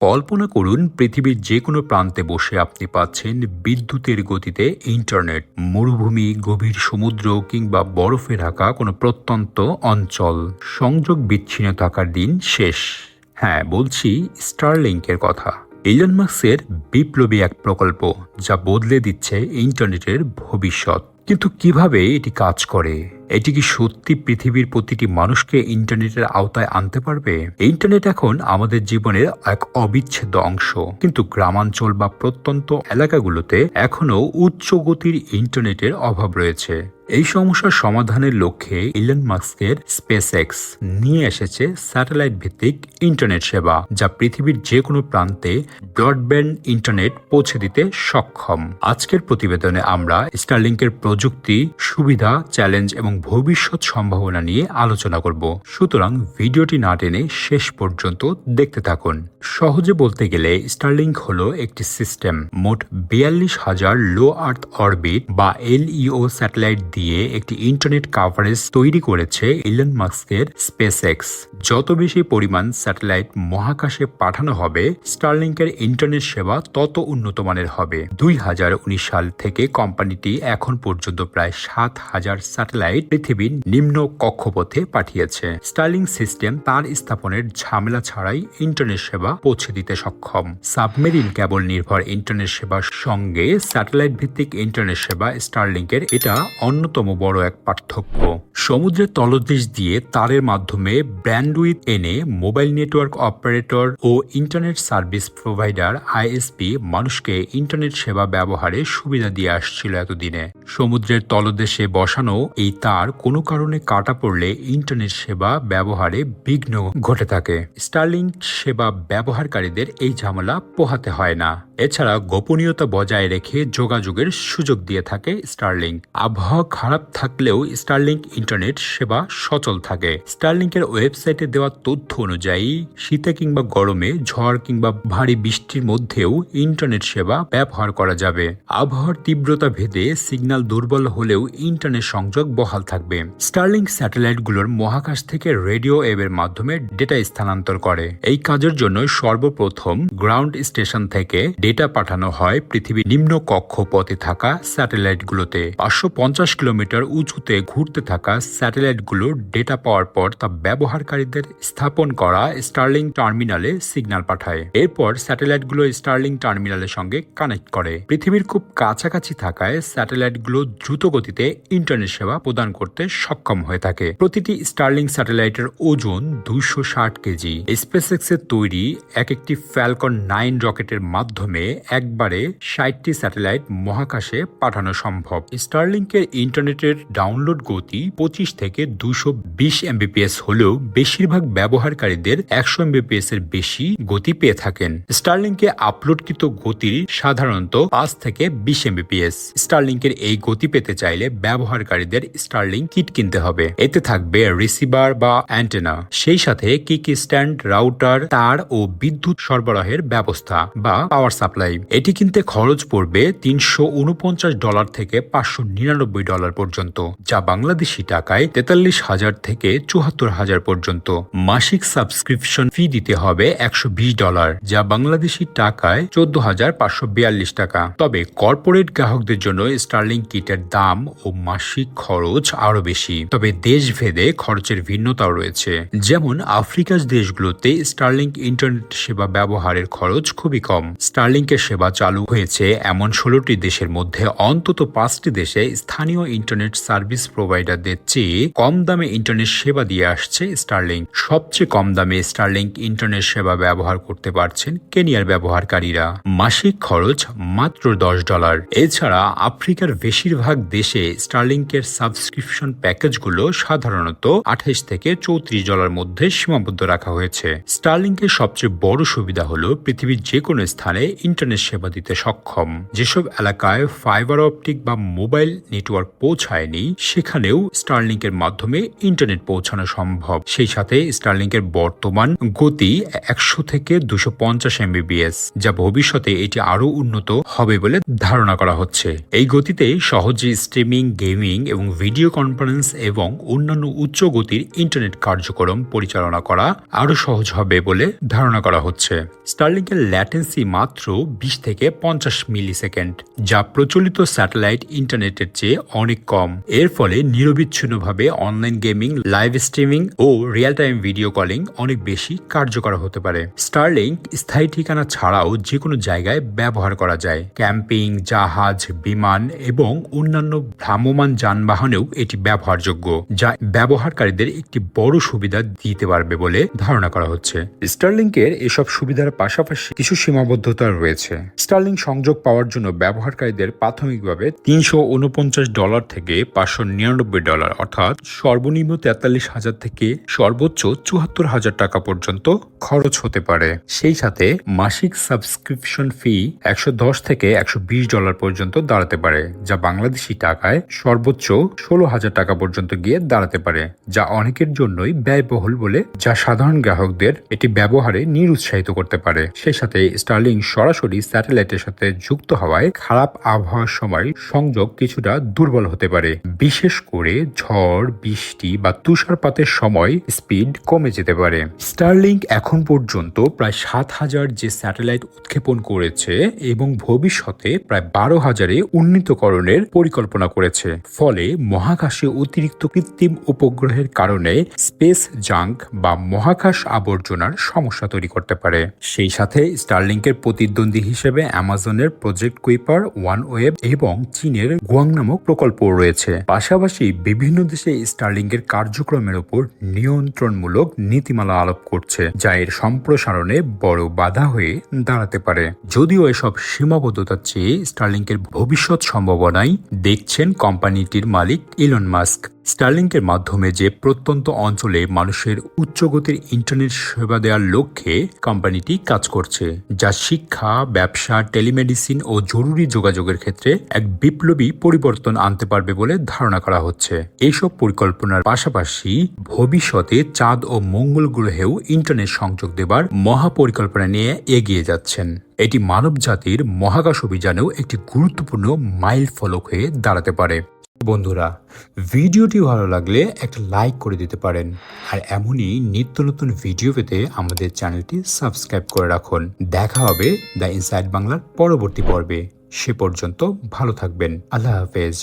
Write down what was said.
কল্পনা করুন, পৃথিবীর যে কোনো প্রান্তে বসে আপনি পাচ্ছেন বিদ্যুতের গতিতে ইন্টারনেট, মরুভূমি, গভীর সমুদ্র কিংবা বরফে ঢাকা কোনো প্রত্যন্ত অঞ্চল। সংযোগ বিচ্ছিন্ন থাকার দিন শেষ। হ্যাঁ বলছি স্টারলিংকের কথা। ইলন মার্কসের বিপ্লবী এক প্রকল্প যা বদলে দিচ্ছে ইন্টারনেটের ভবিষ্যৎ। কিন্তু কীভাবে এটি কাজ করে? এটি কি সত্যি পৃথিবীর প্রতিটি মানুষকে ইন্টারনেটের আওতায় আনতে পারবে? ইন্টারনেট এখন আমাদের জীবনের এক অবিচ্ছেদ্য অংশ। কিন্তু গ্রামাঞ্চল বা প্রত্যন্ত এলাকাগুলোতে এখনও উচ্চ গতির ইন্টারনেটের অভাব রয়েছে। এই সমস্যার সমাধানের লক্ষ্যে ইলন মাস্কের স্পেস এক্স নিয়ে এসেছে স্যাটেলাইট ভিত্তিক ইন্টারনেট সেবা, যা পৃথিবীর যে কোনো প্রান্তে ব্রডব্যান্ড ইন্টারনেট পৌঁছে দিতে সক্ষম। আজকের প্রতিবেদনে আমরা স্টারলিংকের প্রযুক্তি, সুবিধা চ্যালেঞ্জ এবং ভবিষ্যৎ সম্ভাবনা নিয়ে আলোচনা করব। সুতরাং ভিডিওটি না টেনে শেষ পর্যন্ত দেখতে থাকুন। সহজে বলতে গেলে স্টারলিংক হলো একটি সিস্টেম মোট বিয়াল্লিশ হাজার লো আর্থ অরবিট বা এলইও স্যাটেলাইট দিয়ে একটি ইন্টারনেট কাভারেজ তৈরি করেছে ইলন মাস্কের স্পেস এক্স যত বেশি পরিমাণ স্যাটেলাইট মহাকাশে পাঠানো হবে স্টারলিংকের ইন্টারনেট সেবা তত উন্নত মানের হবে। দুই হাজার উনিশ সাল থেকে কোম্পানিটি এখন পর্যন্ত প্রায় সাত হাজার স্যাটেলাইট পৃথিবীর নিম্ন কক্ষপথে পাঠিয়েছে। স্টার্লিং সিস্টেম তার স্থাপনের ঝামেলা ছাড়াই ইন্টারনেট সেবা পৌঁছে দিতে সক্ষম। সাবমেরিন কেবল নির্ভর ইন্টারনেট সেবার সঙ্গে স্যাটেলাইট ভিত্তিক ইন্টারনেট সেবা স্টারলিংকের এটা অন্যতম বড় এক পার্থক্য। সমুদ্রের তলদেশ দিয়ে তারের মাধ্যমে ব্র্যান্ডউইথ এনে মোবাইল নেটওয়ার্ক অপারেটর ও ইন্টারনেট সার্ভিস প্রোভাইডার আইএসপি মানুষকে ইন্টারনেট সেবা ব্যবহারে সুবিধা দিয়ে আসছিল এতদিনে। সমুদ্রের তলদেশে বসানো এই তার কোনো কারণে কাটা পড়লে ইন্টারনেট সেবা ব্যবহারে বিঘ্ন ঘটে থাকে। স্টারলিং সেবা ব্যবহারকারীদের এই ঝামেলা পোহাতে হয় না। এছাড়া গোপনীয়তা বজায় রেখে যোগাযোগের সুযোগ দিয়ে থাকে স্টারলিং আবহাওয়া খারাপ থাকলেও স্টারলিংক ইন্টারনেট সেবা সচল থাকে। স্টারলিংকের ওয়েবসাইটে দেওয়া তথ্য অনুযায়ী, শীতে কিংবা গরমে, ঝড় কিংবা ভারী বৃষ্টির মধ্যেও ইন্টারনেট সেবা ব্যবহার করা যাবে। আবহাওয়ার তীব্রতা ভেদে সিগন্যাল দুর্বল হলেও ইন্টারনেট সংযোগ বহাল থাকবে। স্টারলিং স্যাটেলাইটগুলোর মহাকাশ থেকে রেডিও এর মাধ্যমে ডেটা স্থানান্তর করে। এই কাজের জন্য সর্বপ্রথম গ্রাউন্ড স্টেশন থেকে ডেটা পাঠানো হয় পৃথিবীর নিম্ন কক্ষপথে থাকা স্যাটেলাইটগুলোতে পাঁচশো পঞ্চাশ কিলোমিটার উঁচুতে ঘুরতে থাকা স্যাটেলাইটগুলো ডেটা পাওয়ার পর তা ব্যবহারকারীদের স্থাপন করা স্টার্লিং টার্মিনালে সিগন্যাল পাঠায়। এরপর স্যাটেলাইটগুলো স্টার্লিং টার্মিনালের সঙ্গে কানেক্ট করে। পৃথিবীর খুব কাছাকাছি থাকায় স্যাটেলাইটগুলো দ্রুত গতিতে ইন্টারনেট সেবা প্রদান করতে সক্ষম হয়ে থাকে। প্রতিটি স্টার্লিং স্যাটেলাইটের ওজন দুইশো ষাট কেজি। স্পেসএক্স এর তৈরি এক একটি ফ্যালকন নাইন রকেটের মাধ্যমে একবারে ষাটটি স্যাটেলাইট মহাকাশে পাঠানো সম্ভব। স্টারলিংকের ইন্টারনেটের ডাউনলোড গতি পঁচিশ থেকে দুশো বিশ এমবিপিএস হলেও বেশিরভাগ ব্যবহারকারীদের একশো এমবিপিএস এর বেশি গতি পেয়ে থাকেন। স্টারলিংকে আপলোডকৃত গতির সাধারণত পাঁচ থেকে বিশ এমবিপিএস স্টারলিংকের এই গতি পেতে চাইলে ব্যবহারকারীদের স্টারলিং কিট কিনতে হবে। এতে থাকবে রিসিভার বা অ্যান্টেনা সেই সাথে কিক স্ট্যান্ড রাউটার তার ও বিদ্যুৎ সরবরাহের ব্যবস্থা বা পাওয়ার সাপ্লাই এটি কিনতে খরচ পড়বে তিনশো উনপঞ্চাশ ডলার থেকে পাঁচশো নিরানব্বই ডলার পর্যন্ত, যা বাংলাদেশি টাকায় তেতাল্লিশ হাজার থেকে চুয়াত্তর হাজার পর্যন্ত। মাসিক সাবস্ক্রিপশন ফি দিতে হবে একশো বিশ ডলার, যা বাংলাদেশি টাকায় চোদ্দ হাজার পাঁচশো বিয়াল্লিশ টাকা। তবে কর্পোরেট গ্রাহকদের জন্য স্টার্লিং কিটের দাম ও মাসিক খরচ আরও বেশি। তবে দেশভেদে খরচের ভিন্নতাও রয়েছে। যেমন আফ্রিকার দেশগুলোতে স্টার্লিং ইন্টারনেট সেবা ব্যবহারের খরচ খুবই কম। স্টার্লিংকের সেবা চালু হয়েছে এমন ষোলোটি দেশের মধ্যে, অন্তত পাঁচটি দেশে স্থানীয় ইন্টারনেট সার্ভিস প্রোভাইডারদের চেয়ে কম দামে ইন্টারনেট সেবা দিয়ে আসছে স্টারলিংক সবচেয়ে কম দামে স্টারলিংক ইন্টারনেট সেবা ব্যবহার করতে পারছেন কেনিয়ার ব্যবহারকারীরা। মাসিক খরচ মাত্র দশ ডলার। এছাড়া আফ্রিকার বেশিরভাগ দেশে স্টারলিংকের সাবস্ক্রিপশন প্যাকেজগুলো সাধারণত আঠাইশ থেকে চৌত্রিশ ডলার মধ্যে সীমাবদ্ধ রাখা হয়েছে। স্টারলিংকের সবচেয়ে বড় সুবিধা হলো পৃথিবীর যে কোনো স্থানে ইন্টারনেট সেবা দিতে সক্ষম। যেসব এলাকায় ফাইবার অপটিক বা মোবাইল নেটওয়ার্ক পৌঁছায়নি, সেখানেও স্টারলিংকের মাধ্যমে ইন্টারনেট পৌঁছানো সম্ভব। সেই সাথে স্টারলিংকের বর্তমান গতি একশো থেকে দুশো পঞ্চাশ এমবিবিএস যা ভবিষ্যতে এটি আরও উন্নত হবে বলে ধারণা করা হচ্ছে। এই গতিতে সহজে স্ট্রিমিং গেমিং এবং ভিডিও কনফারেন্স এবং অন্যান্য উচ্চ গতির ইন্টারনেট কার্যক্রম পরিচালনা করা আরও সহজ হবে বলে ধারণা করা হচ্ছে। স্টারলিংকের ল্যাটেন্সি মাত্র বিশ থেকে পঞ্চাশ মিলি সেকেন্ড যা প্রচলিত স্যাটেলাইট ইন্টারনেটের চেয়ে অনেক কম। এর ফলে নিরবিচ্ছিন্নভাবে অনলাইন গেমিং, লাইভ স্ট্রিমিং ও রিয়েল টাইম ভিডিও কলিং অনেক বেশি কার্যকর হতে পারে। স্টারলিংক স্থায়ী ঠিকানা ছাড়াও যে কোনো জায়গায় ব্যবহার করা যায়। ক্যাম্পিং, জাহাজ, বিমান এবং অন্যান্য ভ্রাম্যমান যানবাহনেও এটি ব্যবহারযোগ্য, যা ব্যবহারকারীদের একটি বড় সুবিধা দিতে পারবে বলে ধারণা করা হচ্ছে। স্টারলিংকের এসব সুবিধার পাশাপাশি কিছু সীমাবদ্ধতা রয়েছে। স্টারলিং সংযোগ পাওয়ার জন্য ব্যবহারকারীদের প্রাথমিকভাবে তিনশো উনপঞ্চাশ ডলার থেকে পাঁচশো নিরানব্বই ডলার, অর্থাৎ সর্বনিম্ন তেতাল্লিশ হাজার থেকে সর্বোচ্চ চুয়াত্তর হাজার টাকা পর্যন্ত খরচ হতে পারে। সেই সাথে মাসিক সাবস্ক্রিপশন ফি একশো দশ থেকে একশো বিশ ডলার পর্যন্ত দাঁড়াতে পারে, যা বাংলাদেশি টাকায় সর্বোচ্চ ষোলো হাজার টাকা পর্যন্ত গিয়ে দাঁড়াতে পারে, যা অনেকের জন্যই ব্যয়বহুল বলে যা সাধারণ গ্রাহকদের এটি ব্যবহারে নিরুৎসাহিত করতে পারে। সেই সাথে স্টার্লিং সরাসরি স্যাটেলাইটের সাথে যুক্ত হওয়ায় খারাপ আবহাওয়ার সময় সংযোগ কিছুটা দুর্বল হতে পারে। বিশেষ করে ঝড়, বৃষ্টি বা তুষারপাতের সময় স্পিড কমে যেতে পারে। স্টারলিংক এখন পর্যন্ত প্রায় সাত হাজার যে স্যাটেলাইট উৎক্ষেপণ করেছে এবং ভবিষ্যতে প্রায় বারো হাজারে উন্নীতকরণের পরিকল্পনা করেছে। ফলে মহাকাশে অতিরিক্ত কৃত্রিম উপগ্রহের কারণে স্পেস জাঙ্ক বা মহাকাশ আবর্জনার সমস্যা তৈরি করতে পারে। সেই সাথে স্টারলিংকের প্রতিদ্বন্দ্বী হিসেবে অ্যামাজনের প্রজেক্ট কুইপার ওয়ান ওয়েব এবং চীনের গুয়াং নামক প্রকল্প রয়েছে। পাশাপাশি বিভিন্ন দেশে স্টার্লিংয়ের কার্যক্রমের উপর নিয়ন্ত্রণমূলক নীতিমালা আলোপ করছে, যা এর সম্প্রসারণে বড় বাধা হয়ে দাঁড়াতে পারে। যদিও এসব সীমাবদ্ধতার চেয়ে স্টার্লিংকের ভবিষ্যৎ সম্ভাবনাই দেখছেন কোম্পানিটির মালিক ইলন মাস্ক। স্টারলিংকের মাধ্যমে যে প্রত্যন্ত অঞ্চলে মানুষের উচ্চগতির ইন্টারনেট সেবা দেওয়ার লক্ষ্যে কোম্পানিটি কাজ করছে, যা শিক্ষা, ব্যবসা, টেলিমেডিসিন ও জরুরি যোগাযোগের ক্ষেত্রে এক বিপ্লবী পরিবর্তন আনতে পারবে বলে ধারণা করা হচ্ছে। এইসব পরিকল্পনার পাশাপাশি ভবিষ্যতে চাঁদ ও মঙ্গল গ্রহেও ইন্টারনেট সংযোগ দেবার মহাপরিকল্পনা নিয়ে এগিয়ে যাচ্ছেন। এটি মানব জাতির মহাকাশ অভিযানেও একটি গুরুত্বপূর্ণ মাইল ফলক হয়ে দাঁড়াতে পারে। বন্ধুরা, ভিডিওটি ভালো লাগলে একটা লাইক করে দিতে পারেন। আর এমনই নিত্য নতুন ভিডিও পেতে আমাদের চ্যানেলটি সাবস্ক্রাইব করে রাখুন। দেখা হবে দ্য ইনসাইড বাংলার পরবর্তী পর্বে। সে পর্যন্ত ভালো থাকবেন। আল্লাহ হাফেজ।